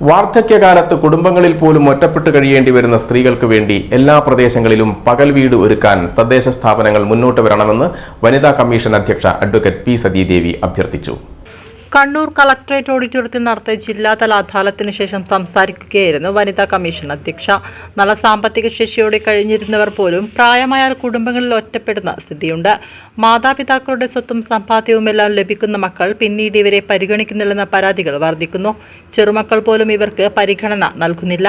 വാർദ്ധക്യകാലത്ത് കുടുംബങ്ങളിൽ പോലും ഒറ്റപ്പെട്ട് കഴിയേണ്ടി വരുന്ന സ്ത്രീകൾക്ക് വേണ്ടി എല്ലാ പ്രദേശങ്ങളിലും പകൽ വീട് ഒരുക്കാൻ തദ്ദേശ സ്ഥാപനങ്ങൾ മുന്നോട്ട് വരണമെന്ന് വനിതാ കമ്മീഷൻ അധ്യക്ഷ അഡ്വക്കേറ്റ് പി സതീദേവി അഭ്യർത്ഥിച്ചു. കണ്ണൂർ കളക്ടറേറ്റ് ഓഡിറ്റോറിയത്തിൽ നടത്തിയ ജില്ലാതല അദാലത്തിന് ശേഷം സംസാരിക്കുകയായിരുന്നു വനിതാ കമ്മീഷൻ അധ്യക്ഷ. നല്ല സാമ്പത്തിക ശേഷിയോടെ കഴിഞ്ഞിരുന്നവർ പോലും പ്രായമായാൽ കുടുംബങ്ങളിൽ ഒറ്റപ്പെടുന്ന സ്ഥിതിയുണ്ട്. മാതാപിതാക്കളുടെ സ്വത്തും സമ്പാദ്യവുമെല്ലാം ലഭിക്കുന്ന മക്കൾ പിന്നീട് ഇവരെ പരിഗണിക്കുന്നില്ലെന്ന പരാതികൾ വർദ്ധിക്കുന്നു. ചെറുമക്കൾ പോലും ഇവർക്ക് പരിഗണന നൽകുന്നില്ല.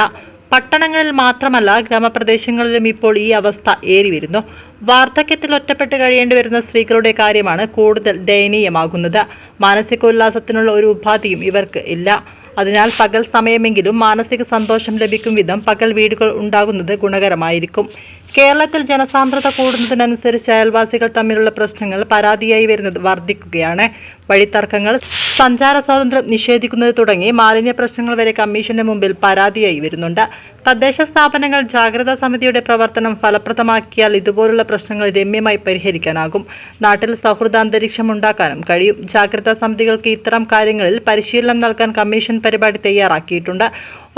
പട്ടണങ്ങളിൽ മാത്രമല്ല ഗ്രാമപ്രദേശങ്ങളിലും ഇപ്പോൾ ഈ അവസ്ഥ ഏറി വരുന്നു വാർദ്ധക്യത്തിൽ ഒറ്റപ്പെട്ട് കഴിയേണ്ടി വരുന്ന സ്ത്രീകളുടെ കാര്യമാണ് കൂടുതൽ ദയനീയമാകുന്നത്. മാനസികോല്ലാസത്തിനുള്ള ഒരു ഉപാധിയും ഇവർക്ക് ഇല്ല. അതിനാൽ പകൽ സമയമെങ്കിലും മാനസിക സന്തോഷം ലഭിക്കും വിധം പകൽ വീടുകൾ ഉണ്ടാകുന്നത് ഗുണകരമായിരിക്കും. കേരളത്തിൽ ജനസാന്ദ്രത കൂടുന്നതിനനുസരിച്ച് അയൽവാസികൾ തമ്മിലുള്ള പ്രശ്നങ്ങൾ പരാതിയായി വരുന്നത് വർദ്ധിക്കുകയാണ്. വഴിത്തർക്കങ്ങൾ സഞ്ചാര സ്വാതന്ത്ര്യം നിഷേധിക്കുന്നത് തുടങ്ങി മാലിന്യ പ്രശ്നങ്ങൾ വരെ കമ്മീഷന്റെ മുമ്പിൽ പരാതിയായി വരുന്നുണ്ട്. തദ്ദേശ സ്ഥാപനങ്ങൾ ജാഗ്രതാ സമിതിയുടെ പ്രവർത്തനം ഫലപ്രദമാക്കിയാൽ ഇതുപോലുള്ള പ്രശ്നങ്ങൾ രമ്യമായി പരിഹരിക്കാനാകും. നാട്ടിൽ സൗഹൃദാന്തരീക്ഷം ഉണ്ടാക്കാനും കഴിയും. ജാഗ്രതാ സമിതികൾക്ക് ഇത്തരം കാര്യങ്ങളിൽ പരിശീലനം നൽകാൻ കമ്മീഷൻ പരിപാടി തയ്യാറാക്കിയിട്ടുണ്ട്.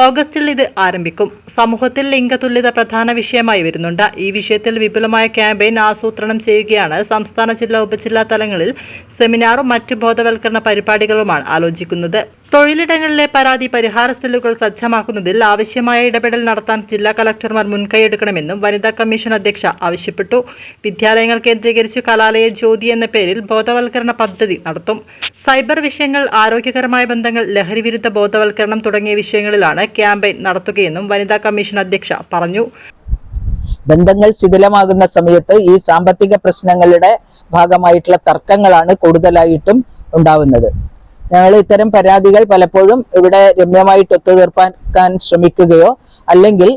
ഓഗസ്റ്റിൽ ഇത് ആരംഭിക്കും. സമൂഹത്തിൽ ലിംഗതുല്യത പ്രധാന വിഷയമായി വരുന്നുണ്ട്. ഈ വിഷയത്തിൽ വിപുലമായ ക്യാമ്പയിൻ ആസൂത്രണം ചെയ്യുകയാണ് സംസ്ഥാന ജില്ലാ ഉപജില്ലാ തലങ്ങളിൽ സെമിനാറും മറ്റ് ബോധവൽക്കരണ പരിപാടികളുമാണ് ആലോചിക്കുന്നത്. തൊഴിലിടങ്ങളിലെ പരാതി പരിഹാര സെല്ലുകൾ സജ്ജമാക്കുന്നതിൽ ആവശ്യമായ ഇടപെടൽ നടത്താൻ ജില്ലാ കളക്ടർമാർ മുൻകൈയെടുക്കണമെന്നും വനിതാ കമ്മീഷൻ അധ്യക്ഷ ആവശ്യപ്പെട്ടു. വിദ്യാലയങ്ങൾ കേന്ദ്രീകരിച്ച് കലാലയ ജ്യോതി എന്ന പേരിൽ ബോധവൽക്കരണ പദ്ധതി നടത്തും. സൈബർ വിഷയങ്ങൾ ആരോഗ്യകരമായ ബന്ധങ്ങൾ ലഹരിവിരുദ്ധ ബോധവൽക്കരണം തുടങ്ങിയ വിഷയങ്ങളിലാണ് ക്യാമ്പയിൻ നടത്തുകയെന്നും വനിതാ കമ്മീഷൻ അധ്യക്ഷ പറഞ്ഞു. ബന്ധങ്ങൾ ശിഥിലമാകുന്ന സമയത്ത് ഈ സാമ്പത്തിക പ്രശ്നങ്ങളുടെ ഭാഗമായിട്ടുള്ള തർക്കങ്ങളാണ് കൂടുതലായിട്ടും ഉണ്ടാവുന്നത്. ഞങ്ങൾ ഇത്തരം പരാതികൾ പലപ്പോഴും ഇവിടെ രമ്യമായിട്ട് ഒത്തുതീർപ്പാക്കാൻ ശ്രമിക്കുകയോ അല്ലെങ്കിൽ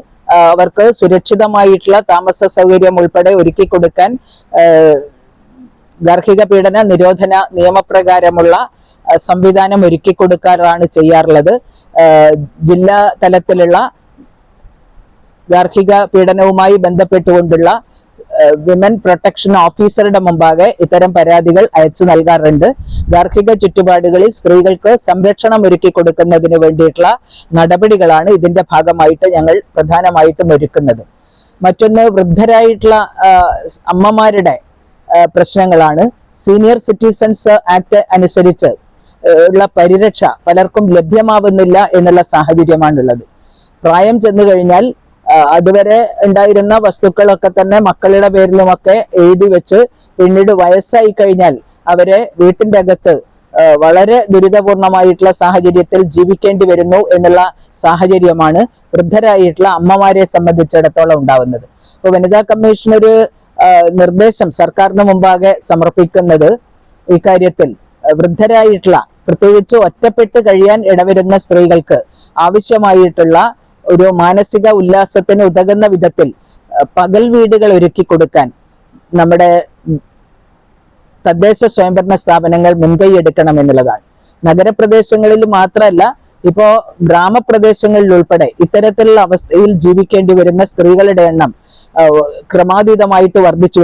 അവർക്ക് സുരക്ഷിതമായിട്ടുള്ള താമസ സൗകര്യം ഉൾപ്പെടെ ഒരുക്കി കൊടുക്കാൻ ഗാർഹിക പീഡന നിരോധന നിയമപ്രകാരമുള്ള സംവിധാനം ഒരുക്കി കൊടുക്കാറാണ് ചെയ്യാറുള്ളത്. ജില്ലാ തലത്തിലുള്ള ഗാർഹിക പീഡനവുമായി ബന്ധപ്പെട്ടുകൊണ്ടുള്ള വിമൻ പ്രൊട്ടക്ഷൻ ഓഫീസറുടെ മുമ്പാകെ ഇത്തരം പരാതികൾ അയച്ചു നൽകാറുണ്ട്. ഗാർഹിക ചുറ്റുപാടുകളിൽ സ്ത്രീകൾക്ക് സംരക്ഷണം ഒരുക്കി കൊടുക്കുന്നതിന് വേണ്ടിയിട്ടുള്ള നടപടികളാണ് ഇതിന്റെ ഭാഗമായിട്ട് ഞങ്ങൾ പ്രധാനമായിട്ടും ഒരുക്കുന്നത്. മറ്റൊന്ന് വൃദ്ധരായിട്ടുള്ള അമ്മമാരുടെ പ്രശ്നങ്ങളാണ്. സീനിയർ സിറ്റിസൺസ് ആക്ട് അനുസരിച്ച് ഉള്ള പരിരക്ഷ പലർക്കും ലഭ്യമാവുന്നില്ല എന്നുള്ള സാഹചര്യമാണുള്ളത്. പ്രായം ചെന്നു കഴിഞ്ഞാൽ അതുവരെ ഉണ്ടായിരുന്ന വസ്തുക്കളൊക്കെ തന്നെ മക്കളുടെ പേരിലുമൊക്കെ എഴുതി വെച്ച് പിന്നീട് വയസ്സായി കഴിഞ്ഞാൽ അവരെ വീട്ടിന്റെ അകത്ത് വളരെ ദുരിതപൂർണമായിട്ടുള്ള സാഹചര്യത്തിൽ ജീവിക്കേണ്ടി വരുന്നു എന്നുള്ള സാഹചര്യമാണ് വൃദ്ധരായിട്ടുള്ള അമ്മമാരെ സംബന്ധിച്ചിടത്തോളം ഉണ്ടാവുന്നത്. അപ്പോൾ വനിതാ കമ്മീഷൻ ഒരു നിർദ്ദേശം സർക്കാരിന് മുമ്പാകെ സമർപ്പിക്കുന്നത് ഇക്കാര്യത്തിൽ വൃദ്ധരായിട്ടുള്ള പ്രത്യേകിച്ച് ഒറ്റപ്പെട്ട് കഴിയാൻ ഇടവരുന്ന സ്ത്രീകൾക്ക് ആവശ്യമായിട്ടുള്ള ഒരു മാനസിക ഉല്ലാസത്തിന് ഉതകുന്ന വിധത്തിൽ പകൽ വീടുകൾ ഒരുക്കി കൊടുക്കാൻ നമ്മുടെ തദ്ദേശ സ്വയംഭരണ സ്ഥാപനങ്ങൾ മുൻകൈ എടുക്കണം എന്നുള്ളതാണ്. നഗരപ്രദേശങ്ങളിൽ മാത്രമല്ല ഇപ്പോ ഗ്രാമപ്രദേശങ്ങളിൽ ഉൾപ്പെടെ ഇത്തരത്തിലുള്ള അവസ്ഥയിൽ ജീവിക്കേണ്ടി വരുന്ന സ്ത്രീകളുടെ എണ്ണം ക്രമാതീതമായിട്ട് വർദ്ധിച്ചു